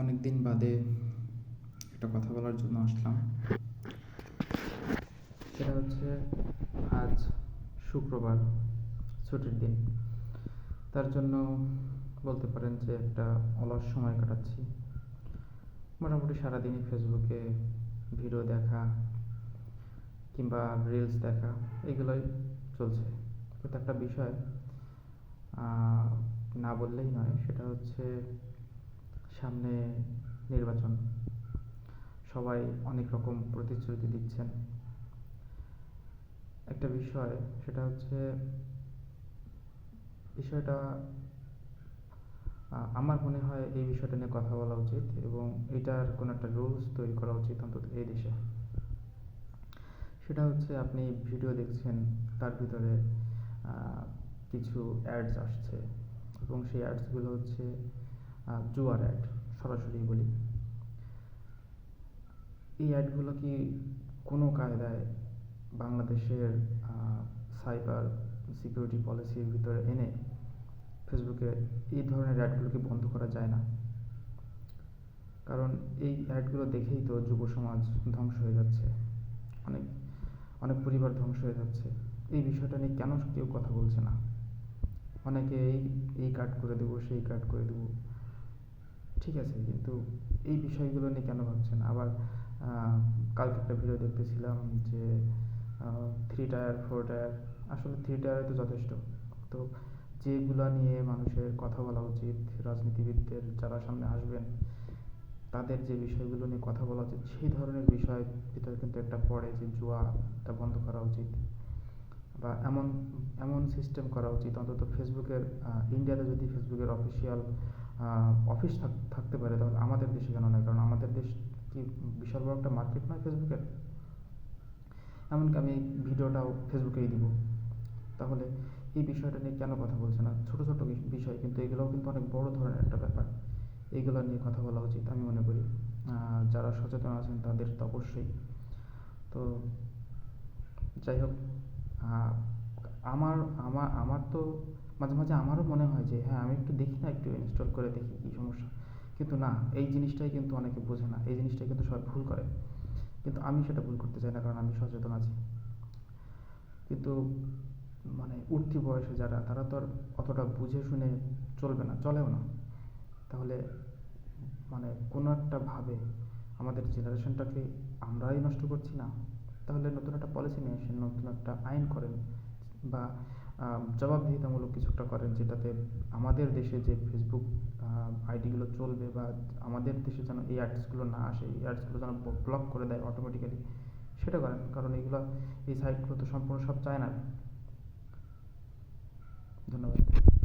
অনেক দিন বাদে একটা কথা বলার জন্য আসলাম। সেটা হচ্ছে আজ শুক্রবার, ছুটির দিন। তার জন্য বলতে পারেন যে একটা অলস সময় কাটাচ্ছি। মোটামুটি সারাদিনই ফেসবুকে ভিডিও দেখা কিংবা রিলস দেখা, এগুলোই চলছে। কিন্তু একটা বিষয় না বললেই নয়, সেটা হচ্ছে সামনে নির্বাচন। সবাই অনেক রকম প্রতিশ্রুতি দিচ্ছেন। একটা বিষয়, সেটা হচ্ছে, বিষয়টা আমার মনে হয় এই বিষয়টা নিয়ে কথা বলা উচিত এবং এটার কোনো একটা রুলস তৈরি করা উচিত অন্তত এই দেশে। সেটা হচ্ছে, আপনি ভিডিও দেখছেন, তার ভিতরে কিছু অ্যাডস আসছে এবং সেই অ্যাডসগুলো হচ্ছে জুয়ার অ্যাড সরাসরি বলি। এই অ্যাডগুলো কি কোনো কায়দায় বাংলাদেশের সাইবার সিকিউরিটি পলিসির ভিতরে এনে ফেসবুকে এই ধরনের অ্যাডগুলোকে বন্ধ করা যায় না? কারণ এই অ্যাডগুলো দেখেই তো যুব সমাজ ধ্বংস হয়ে যাচ্ছে। অনেক অনেক পরিবার ধ্বংস হয়ে যাচ্ছে। এই বিষয়টা নিয়ে কেন কেউ কথা বলছে না? অনেকে এই এই কাট করে দেবো, সেই কাট করে দেবো। ঠিক আছে, কিন্তু এই বিষয়গুলো নিয়ে কেন ভাবছেন? আবার কালকে একটা ভিডিও দেখতেছিলাম যে থ্রি টায়ার ফোর টায়ার আসলে থ্রি টায়ারে তো যথেষ্ট। তো যেগুলা নিয়ে মানুষের কথা বলা উচিত, রাজনীতিবিদদের যারা সামনে আসবেন, তাদের যে বিষয়গুলো নিয়ে কথা বলা উচিত, সেই ধরনের বিষয় ভিতরে কিন্তু একটা পড়ে যে জুয়াটা বন্ধ করা উচিত। বা এমন এমন সিস্টেম করা উচিত, অন্তত ফেসবুকের ইন্ডিয়াতে যদি ফেসবুকের অফিসিয়াল অফিস থাকতে পারে, তাহলে আমাদের দেশে কেন নয়? কারণ আমাদের দেশ কি বিশাল বড় একটা মার্কেট নয় ফেসবুকের? এমনকি আমি ভিডিওটাও ফেসবুকেই দিব। তাহলে এই বিষয়টা নিয়ে কেন কথা বলছে না? ছোট ছোট বিষ- বিষয়, কিন্তু এগুলোও কিন্তু অনেক বড় ধরনের একটা ব্যাপার। এইগুলো নিয়ে কথা বলা উচিত, আমি মনে করি। যারা সচেতন আছেন, তাদের তো অবশ্যই। তো যাই হোক আমার আমার আমার তো মাঝে মাঝে আমারও মনে হয় যে হ্যাঁ আমি একটু দেখি না, একটু ইনস্টল করে দেখি কী সমস্যা। কিন্তু না, এই জিনিসটাই কিন্তু অনেকে বোঝে না। এই জিনিসটাই কিন্তু সবাই ভুল করে। কিন্তু আমি সেটা ভুল করতে চাই না, কারণ আমি সচেতন আছি। কিন্তু মানে উঠতি বয়সে যারা, তারা তো আর অতটা বুঝে শুনে চলবে না, চলেও না। তাহলে মানে কোনো একটা ভাবে আমাদের জেনারেশনটাকে আমরাই নষ্ট করছি না। তাহলে নতুন একটা পলিসি নিয়ে আসেন নতুন একটা আইন করেন বা জবাবদিহিতামূলক একটা করেন যেটাতে আমাদের দেশে যে ফেসবুক আইডিগুলো চলবে বা আমাদের দেশে যেন এই অ্যাডসগুলো না আসে, এই অ্যাডসগুলো যেন ব্লক করে দেয় অটোমেটিক্যালি সেটা করেন। কারণ এইগুলো এই সাইটগুলো তো সম্পূর্ণ সব চায় না ধন্যবাদ।